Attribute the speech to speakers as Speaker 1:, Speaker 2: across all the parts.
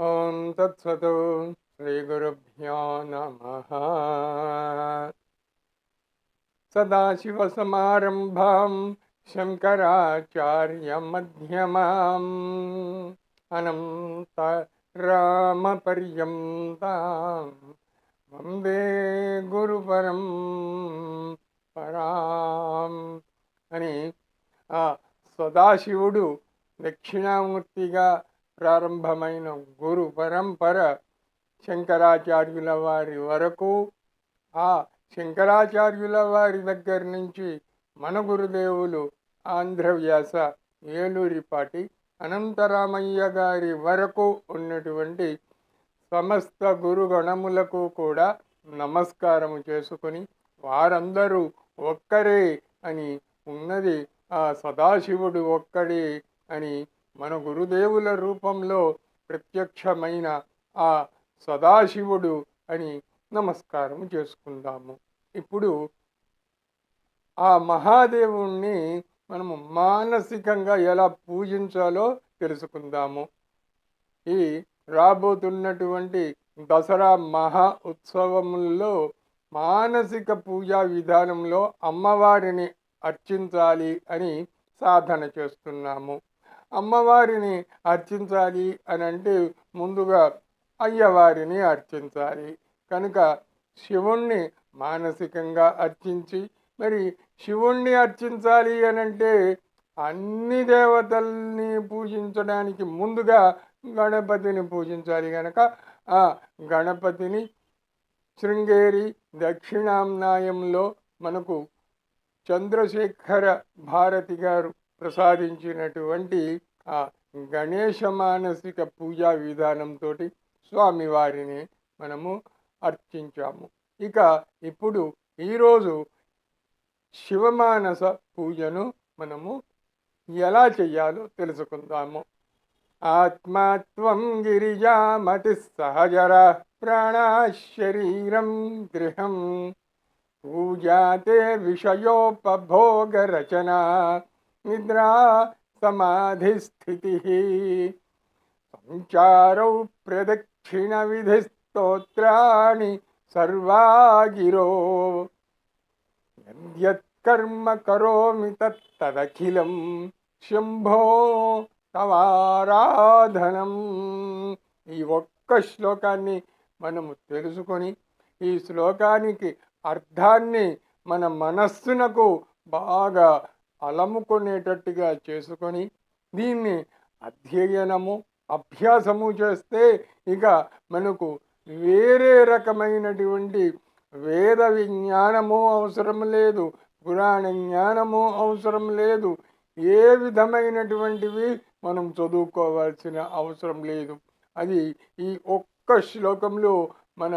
Speaker 1: ఓం తత్సత్ శ్రీ గురుభ్యో నమ సదాశివసమారంభాం శంకరాచార్యమ్యమాం అనంత రామపర్యంతాం వందే గురుపరం పరాం అని ఆ సదాశివుడు దక్షిణామూర్తిగా ప్రారంభమైన గురు పరంపర శంకరాచార్యుల వారి వరకు ఆ శంకరాచార్యుల వారి దగ్గర నుంచి మన గురుదేవులు ఆంధ్రవ్యాస ఏలూరిపాటి అనంతరామయ్య గారి వరకు ఉన్నటువంటి సమస్త గురుగణములకు కూడా నమస్కారము చేసుకుని వారందరూ ఒక్కరే అని ఉన్నది. ఆ సదాశివుడు ఒక్కడే అని మన గురుదేవుల రూపంలో ప్రత్యక్షమైన ఆ సదాశివుడు అని నమస్కారం చేసుకుందాము. ఇప్పుడు ఆ మహాదేవుణ్ణి మనము మానసికంగా ఎలా పూజించాలో తెలుసుకుందాము. ఈ రాబోతున్నటువంటి దసరా మహా ఉత్సవముల్లో మానసిక పూజా విధానంలో అమ్మవారిని అర్చించాలి అని సాధన చేస్తున్నాము. అమ్మవారిని అర్చించాలి అని అంటే ముందుగా అయ్యవారిని అర్చించాలి. కనుక శివుణ్ణి మానసికంగా అర్చించి మరి శివుణ్ణి అర్చించాలి అనంటే అంటే అన్ని దేవతల్ని పూజించడానికి ముందుగా గణపతిని పూజించాలి కనుక ఆ గణపతిని శృంగేరి దక్షిణాంనాయంలో మనకు చంద్రశేఖర భారతి గారు ప్రసాదించినటువంటి ఆ గణేష మానసిక పూజా విధానంతో స్వామివారిని మనము అర్చించాము. ఇక ఇప్పుడు ఈరోజు శివమానస పూజను మనము ఎలా చెయ్యాలో తెలుసుకుందాము. ఆత్మాత్వం గిరిజామతి సహజర ప్రాణా శరీరం గృహం పూజాతే విషయోపభోగరచన నిద్రా సమాధిస్థితి. సంచారౌ ప్రదక్షిణ విధి స్తోత్రాణి సర్వాగిరో. యత్కర్మ కరోమి తత్తదఖిలం శంభో తవారాధనం. ఈ ఒక్క శ్లోకాన్ని మనము తెలుసుకొని ఈ శ్లోకానికి అర్థాన్ని మన మనస్సునకు బాగా అలముకునేటట్టుగా చేసుకొని దీన్ని అధ్యయనము అభ్యాసము చేస్తే ఇక మనకు వేరే రకమైనటువంటి వేద విజ్ఞానము అవసరం లేదు పురాణ జ్ఞానము అవసరం లేదు. ఏ విధమైనటువంటివి మనం చదువుకోవాల్సిన అవసరం లేదు. అది ఈ ఒక్క శ్లోకంలో మన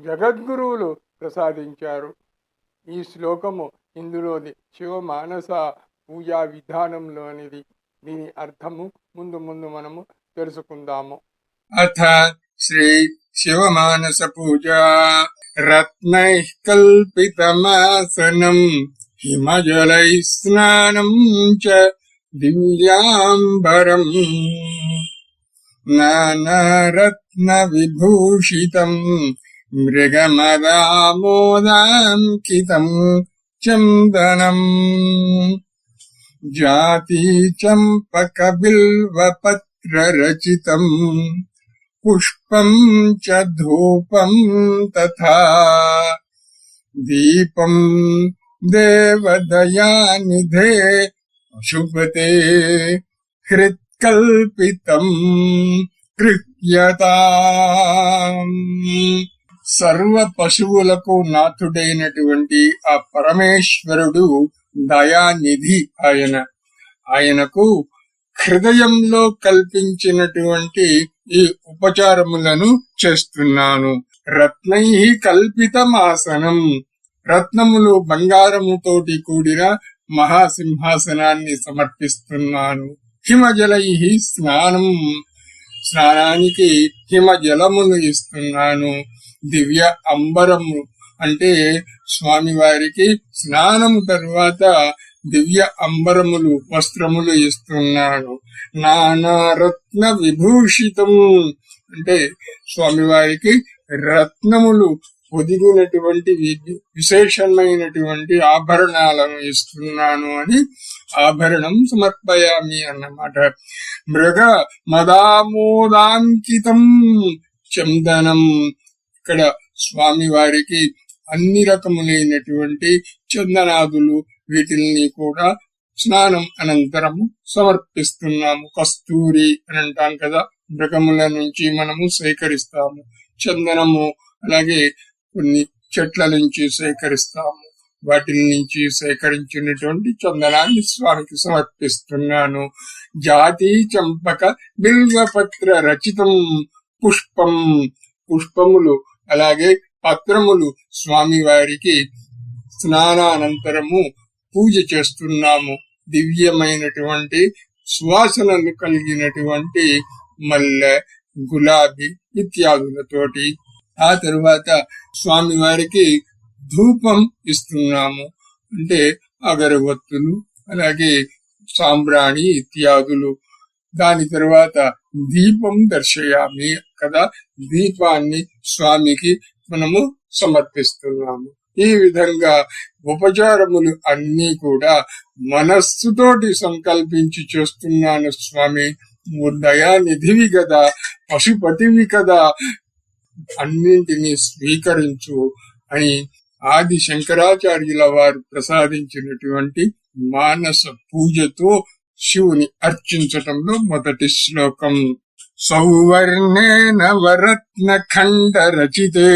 Speaker 1: జగద్గురువులు ప్రసాదించారు. ఈ శ్లోకము ఇందులోది శివమానస పూజా విధానంలోనిది. దీని అర్థము ముందు ముందు మనము తెలుసుకుందాము. అథ శ్రీ శివమానస పూజ రత్న కల్పితమాసనం హిమజలై స్నానం చ దివ్యాంబరం. నానారత్న విభూషితం మృగమదామోదాంకితం చందనం జాతి చంపక బిల్వపత్రరచితం పుష్పం చ ధూపం తథా దీపం దేవదయానిధే అశుభతే హృత్కల్పితం కృత్యతా సర్వ పశువులకు నాథుడైనటువంటి ఆ పరమేశ్వరుడు దయానిధి ఆయన. ఆయనకు హృదయంలో కల్పించినటువంటి ఈ ఉపచారములను చేస్తున్నాను. రత్నై కల్పితమాసనం. రత్నములు బంగారముతోటి కూడిన మహాసింహాసనాన్ని సమర్పిస్తున్నాను. హిమజలై స్నానం. స్నానానికి హిమజలములు ఇస్తున్నాను. దివ్య అంబరము. అంటే స్వామివారికి స్నానం తరువాత దివ్య అంబరములు వస్త్రములు ఇస్తున్నాను నానారత్న విభూషితం అంటే స్వామివారికి రత్నములు పొదిగినటువంటి విశేషమైనటువంటి ఆభరణాలను ఇస్తున్నాను అని ఆభరణం సమర్పయామి అన్నమాట. మృగ మదామోదాంకితం చందనం ఇక్కడ స్వామి వారికి అన్ని రకములైనటువంటి చందనాదులు వీటిల్ని కూడా స్నానం అనంతరము సమర్పిస్తున్నాము. కస్తూరి అని అంటాం కదా మృగముల నుంచి మనము సేకరిస్తాము. చందనము అలాగే కొన్ని చెట్ల నుంచి సేకరిస్తాము. వాటి నుంచి సేకరించినటువంటి చందనాన్ని స్వామికి సమర్పిస్తున్నాను. జాతి చంపక బిల్వపత్ర రచితం పుష్పం. పుష్పములు అలాగే పత్రములు స్వామి వారికి స్నానానంతరము పూజ చేస్తున్నాము. దివ్యమైనటువంటి సువాసనలు కలిగినటువంటి మల్లె గులాబీ ఇత్యాదులతోటి. ఆ తరువాత స్వామి వారికి ధూపం ఇస్తున్నాము. అంటే అగరవత్తులు అలాగే సాంబ్రాణి ఇత్యాదులు. దాని తర్వాత దీపం దర్శయామి. కదా దీపాన్ని స్వామికి మనము సమర్పిస్తున్నాము. ఈ విధంగా ఉపచారములు అన్ని కూడా మనస్సుతోటి సంకల్పించి చేస్తున్నాను స్వామి. దయానిధివి కదా పశుపతివి కదా అన్నింటినీ స్వీకరించు అని ఆది శంకరాచార్యుల వారు ప్రసాదించినటువంటి మానస పూజతో శివుని అర్చించటంలో మొదటి శ్లోకం. సౌవర్ణేన వరత్న ఖండ రచితే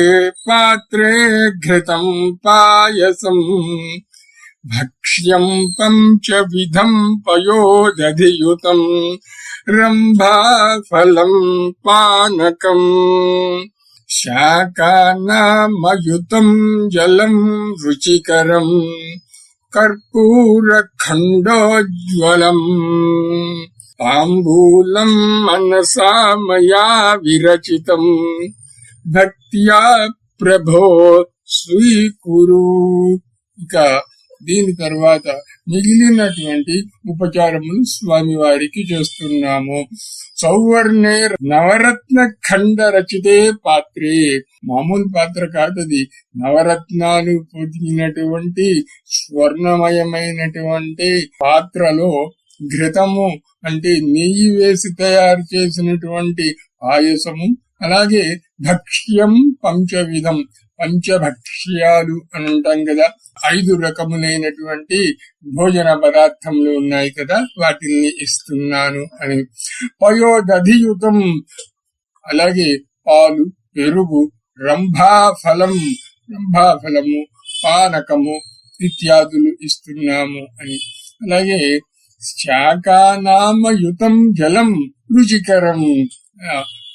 Speaker 1: పాత్రే ఘృతం పాయసం భక్ష్యం పంచవిధం పయోదధియుతం రంభాఫలం పానకం శాకానామయుతం జలం రుచికరం కర్పూరఖండోజ్వలం తాంబూలం మనసా మయా విరచితం. భక్త్యా ప్రభో స్వీకురు. ఇక దీని తర్వాత మిగిలినటువంటి ఉపచారములు స్వామి వారికి చేస్తున్నాము. సౌవర్ణే నవరత్న ఖండ రచితే పాత్రే. మామూలు పాత్ర కాదది. నవరత్నాలు పొదిగినటువంటి స్వర్ణమయమైనటువంటి పాత్రలో ఘృతము అంటే నెయ్యి వేసి తయారు చేసినటువంటి పాయసము అలాగే భక్ష్యం పంచవిధం పంచభక్ష్యాలు అని అంటాం కదా. ఐదు రకములైనటువంటి భోజన పదార్థములు ఉన్నాయి కదా వాటిని ఇస్తున్నాను అని. పయోదధియుతం అలాగే పాలు పెరుగు రంభాఫలం రంభాఫలము పానకము ఇత్యాదులు ఇస్తున్నాము అని. అలాగే శాకానామయుతం జలం రుచికరం.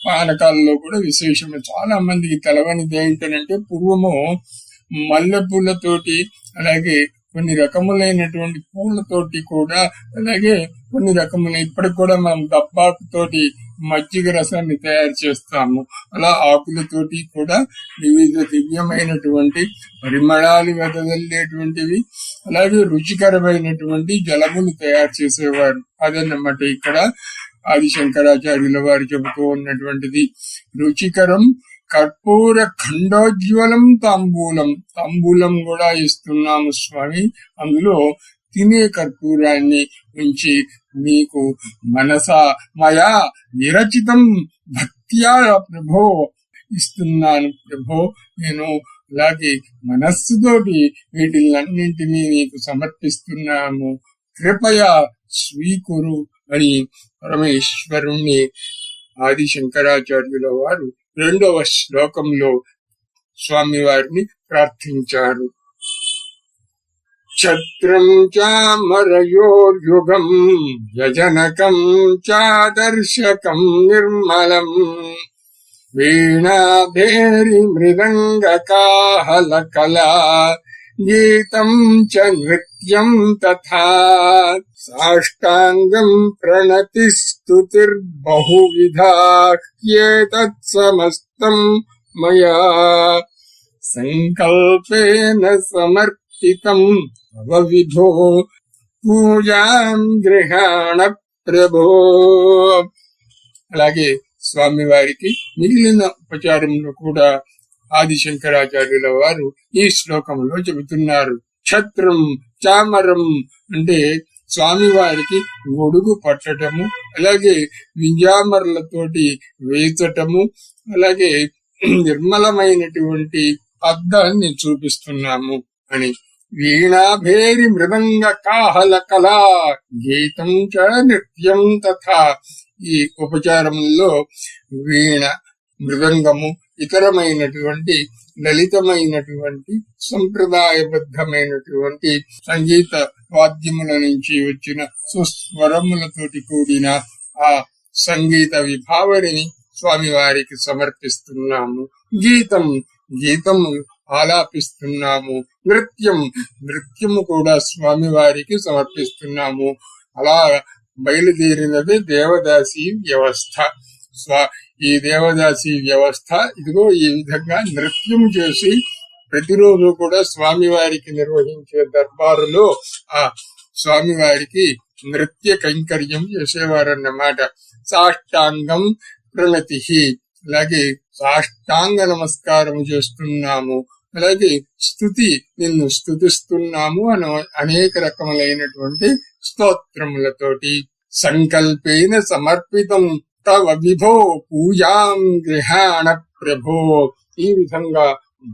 Speaker 1: పానకాల్లో కూడా విశేషం చాలా మందికి తెలవనిది ఏంటంటే పూర్వము మల్లెపూలతోటి అలాగే కొన్ని రకములైనటువంటి పూలతోటి కూడా అలాగే కొన్ని రకములు ఇప్పటికి కూడా మనం దబ్బాకుతోటి మజ్జిగ రసాన్ని తయారు చేస్తాము. అలా ఆకులతోటి కూడా వివిధ దివ్యమైనటువంటి పరిమళాలు వెదజల్లేటువంటివి అలాగే రుచికరమైనటువంటి జలములు తయారు చేసేవారు. అదన్నమాట ఇక్కడ ఆది శంకరాచార్యుల వారు చెబుతూ ఉన్నటువంటిది. రుచికరం కర్పూర ఖండోజ్వలం తాంబూలం. తాంబూలం కూడా ఇస్తున్నాము స్వామి. అందులో తినే కర్పూరాన్ని ఉంచి మీకు మనస మయా విరచితం భక్త్యా ప్రభో ఇస్తున్నాను ప్రభో. నేను అలాగే మనస్సుతోటి వీటిలన్నింటినీ నీకు సమర్పిస్తున్నాము. కృపయా స్వీకురు అని పరమేశ్వరుణ్ణి ఆది శంకరాచార్యుల వారు రెండవ శ్లోకంలో స్వామి వారిని ప్రార్థించారు. ఛత్రం చామరయోర్యుగం యజనకం చాదర్శకం నిర్మలం వీణాభేరి మృదంగకాహల కళా గీతం చ నృత్యం తథా సాష్టాంగం ప్రణతిస్తుతిర్బహువిధా హ్యేతత్సమస్తం మయా సంకల్పేన సమర్పితం పూజాం గృహాణ ప్రభో. అలాగే స్వామి వారికి మిగిలిన ఉపచారంలో కూడా ఆదిశంకరాచార్యుల వారు ఈ శ్లోకంలో చెబుతున్నారు. ఛత్రం చామరం అంటే స్వామి వారికి గొడుగు పట్టటము అలాగే వింజామరలతోటి వేచటము అలాగే నిర్మలమైనటువంటి అద్దాన్ని చూపిస్తున్నాము అని వీణాభేరి మృదంగ కాహల కళా గీతం చ నృత్యం తథా. ఈ ఉపచారంలో వీణ మృదంగము ఇతరమైనటువంటి లలితమైనటువంటి సంప్రదాయబద్ధమైనటువంటి సంగీత వాద్యముల నుంచి వచ్చిన సుస్వరములతోటి కూడిన ఆ సంగీత విభావరిని స్వామివారికి సమర్పిస్తున్నాము. గీతం గీతము ఆలాపిస్తున్నాము. నృత్యం నృత్యము కూడా స్వామి వారికి సమర్పిస్తున్నాము. అలా బయలుదేరినది దేవదాసి వ్యవస్థ. స్వా ఈ దేవదాసి వ్యవస్థ ఇదిగో ఈ విధంగా నృత్యం చేసి ప్రతిరోజు కూడా స్వామివారికి నిర్వహించే దర్బారులో ఆ స్వామివారికి నృత్య కైంకర్యం చేసేవారన్నమాట. సాష్టాంగం ప్రణతి. అలాగే సాష్టాంగ నమస్కారం చేస్తున్నాము. అలాగే స్థుతి నిన్ను స్థుతిస్తున్నాము అను అనేక రకములైనటువంటి స్తోత్రములతోటి సంకల్పేన సమర్పితం తవ విభో పూజాం గృహాణ ప్రభో. ఈ విధంగా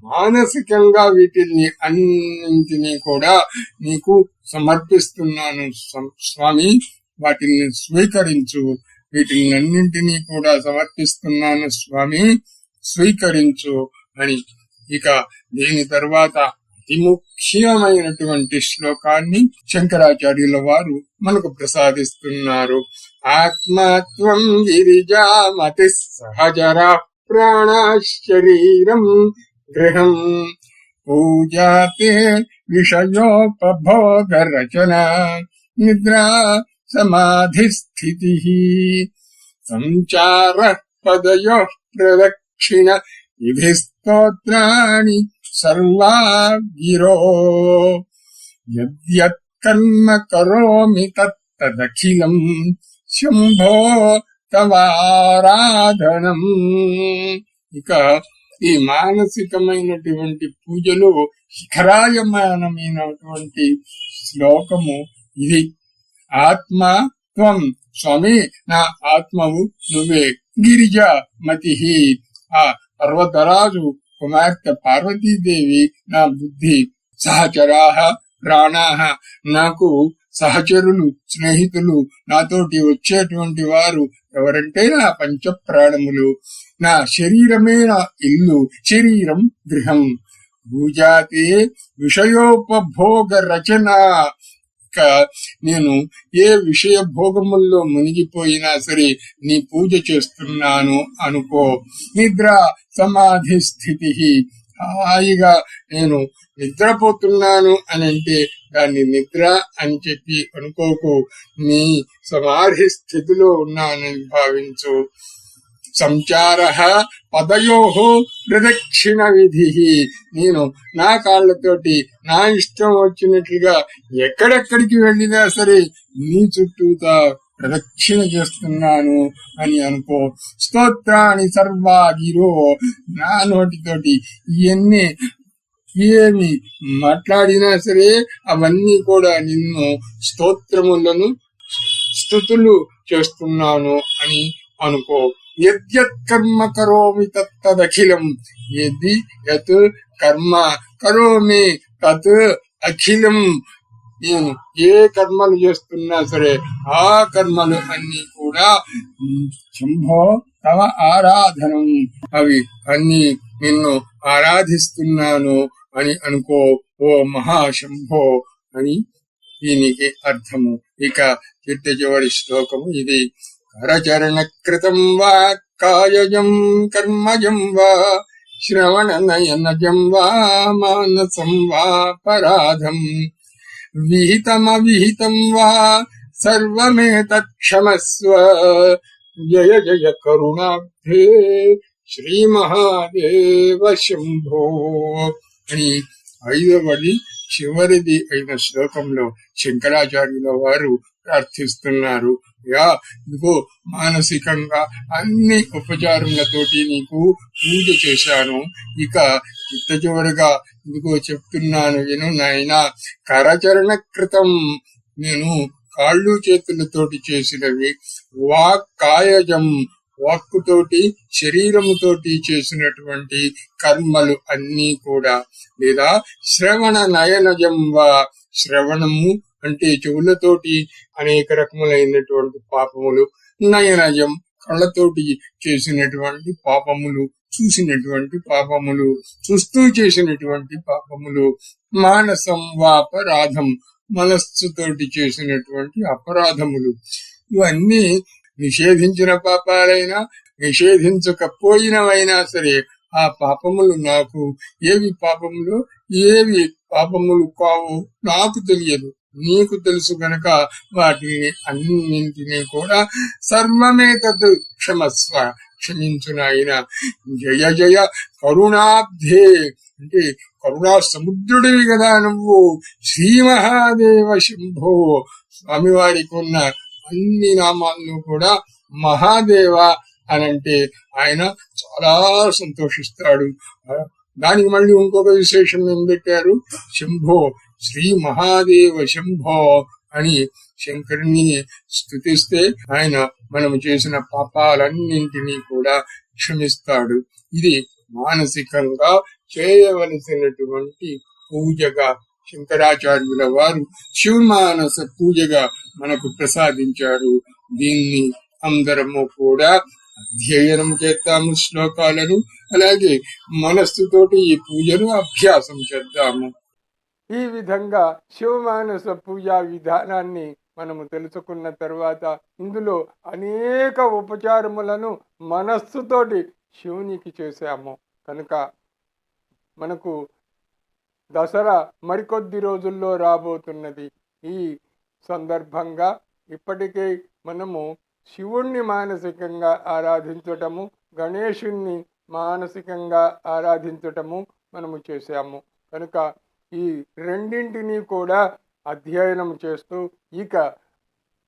Speaker 1: మానసికంగా వీటిని అన్నింటినీ కూడా నీకు సమర్పిస్తున్నాను స్వామి. వాటిని స్వీకరించు. వీటిని అన్నింటినీ కూడా సమర్పిస్తున్నాను స్వామి. స్వీకరించు అని ఇక దీని తర్వాత అతి ముఖ్యమైనటువంటి శ్లోకాన్ని శంకరాచార్యుల వారు మనకు ప్రసాదిస్తున్నారు. ఆత్మత్వం గిరిజామతి సహజరా ప్రాణ శరీరం గృహం. పూజాతే విషయోపభోగ రచన నిద్రా సమాధి స్థితి సంచార పదయో ప్రదక్షిణ ఇది స్తోత్రాణి సర్వా గిరో యద్యత్ కర్మ కరోమి తత్తదఖిలం శంభో తవారాధనం. ఇక ఈ మానసికమైనటువంటి పూజలు శిఖరాయమానమైనటువంటి శ్లోకము ఇది. ఆత్మ త్వం స్వామి నా ఆత్మవు నువ్వే గిరిజ మతి ఆ పర్వతరాజు కుమార్తె పార్వతీదేవి నా బుద్ధి. సహచరాహ ప్రాణాహ నాకు సహచరులు స్నేహితులు నాతోటి వచ్చేటువంటి వారు ఎవరంటే నా పంచ ప్రాణములు నా శరీరమే నా ఇల్లు శరీరం గృహం. భూజాతే విషయోపభోగ రచన. నేను ఏ విషయ భోగముల్లో మునిగిపోయినా సరే నీ పూజ చేస్తున్నాను అనుకో. నిద్ర సమాధి స్థితి హాయిగా నేను నిద్రపోతున్నాను అని అంటే దాన్ని నిద్ర అని చెప్పి అనుకోకు. నీ సమాధి స్థితిలో ఉన్నానని భావించు. సంచార పదయోహు ప్రదక్షిణ విధి. నేను నా కాళ్ళతోటి నా ఇష్టం వచ్చినట్లుగా ఎక్కడెక్కడికి వెళ్ళినా సరే నీ చుట్టూతా ప్రదక్షిణ చేస్తున్నాను అని అనుకో. స్తోత్రాన్ని సర్వాగిరో నా నోటితోటి ఇవన్నీ ఏమి మాట్లాడినా సరే అవన్నీ కూడా నిన్ను స్తోత్రములను స్థుతులు చేస్తున్నాను అని అనుకో. యద్యత్ కరోమి తత్తదఖిలం. యది యత్ కర్మ. కరోమి తత్ అఖిలం. నేను ఏ కర్మలు చేస్తున్నా సరే ఆ కర్మలు అన్ని కూడా శంభో తమ ఆరాధనం. అవి అన్ని నిన్ను ఆరాధిస్తున్నాను అని అనుకో ఓ మహాశంభో అని దీనికి అర్థము. ఇక చిట్ట చివరి శ్లోకము ఇది. కరచరణ కృతం వా కాయజం కర్మజం వా శ్రవణ నయనజం వా మానసం వా పరాధం విహితమవిహితం వా సర్వమేతక్షమస్వ జయ జయ కరుణాబ్ధే శ్రీ మహాదేవ శంభో అని ఐదవది చివరిది అయిన శ్లోకంలో శంకరాచార్యుల వారు ప్రార్థిస్తున్నారు। యా ఇదిగో మానసికంగా అన్ని ఉపచారములతోటి నీకు పూజ చేశాను. ఇక చిట్ట చివరిగా ఇదిగో చెప్తున్నాను విను నాయన కరచరణ కృతం నేను కాళ్ళు చేతులతోటి చేసినవి వాక్ కాయజం వాక్కుతోటి శరీరముతోటి చేసినటువంటి కర్మలు అన్నీ కూడా. లేదా శ్రవణ నయనజం వా శ్రవణము అంటే చెవులతోటి అనేక రకములైనటువంటి పాపములు నయనయం కళ్ళతోటి చేసినటువంటి పాపములు చూసినటువంటి పాపములు చూస్తూ చేసినటువంటి పాపములు మానసం వాపరాధం మనస్సుతోటి చేసినటువంటి అపరాధములు. ఇవన్నీ నిషేధించిన పాపాలైనా నిషేధించకపోయినవైనా సరే ఆ పాపములు నాకు ఏవి పాపములు? ఏవి పాపములు కావు? నాకు తెలియదు. నీకు తెలుసు గనక వాటిని అన్నింటినీ కూడా సర్వమేతత్ క్షమస్వ క్షమించునాయన జయ జయ కరుణాబ్ధే. అంటే కరుణా సముద్రుడివి కదా నువ్వు. శ్రీ మహాదేవ శంభో. స్వామివారికి ఉన్న అన్ని నామాలను కూడా మహాదేవ అని అంటే ఆయన చాలా సంతోషిస్తాడు. దానికి మళ్ళీ ఇంకొక విశేషం ఏం పెట్టారు? శంభో. శ్రీ మహాదేవ శంభో అని శంకరుని స్థుతిస్తే ఆయన మనం చేసిన పాపాలన్నింటినీ కూడా క్షమిస్తాడు. ఇది మానసికంగా చేయవలసినటువంటి పూజగా శంకరాచార్యుల వారు శివమానస పూజగా మనకు ప్రసాదించారు. దీన్ని అందరము కూడా అధ్యయనం చేద్దాము శ్లోకాలను. అలాగే మనస్సుతోటి ఈ పూజను అభ్యాసం చేద్దాము.
Speaker 2: ఈ విధంగా శివమానస పూజా విధానాన్ని మనము తెలుసుకున్న తర్వాత ఇందులో అనేక ఉపచారములను మనస్సుతోటి శివునికి చేశాము. కనుక మనకు దసరా మరికొద్ది రోజుల్లో రాబోతున్నది. ఈ సందర్భంగా ఇప్పటికే మనము శివుణ్ణి మానసికంగా ఆరాధించటము గణేషుణ్ణి మానసికంగా ఆరాధించటము మనము చేశాము. కనుక ఈ రెండింటినీ కూడా అధ్యయనం చేస్తూ ఇక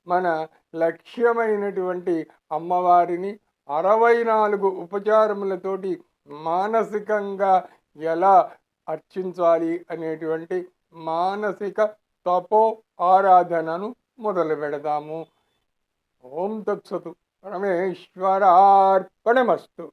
Speaker 2: మన లక్ష్యమైనటువంటి అమ్మవారిని అరవై నాలుగు ఉపచారములతోటి మానసికంగా ఎలా అర్చించాలి అనేటువంటి మానసిక తపో ఆరాధనను మొదలు పెడదాము. ఓం తత్సతు. పరమేశ్వరార్పణమస్తు.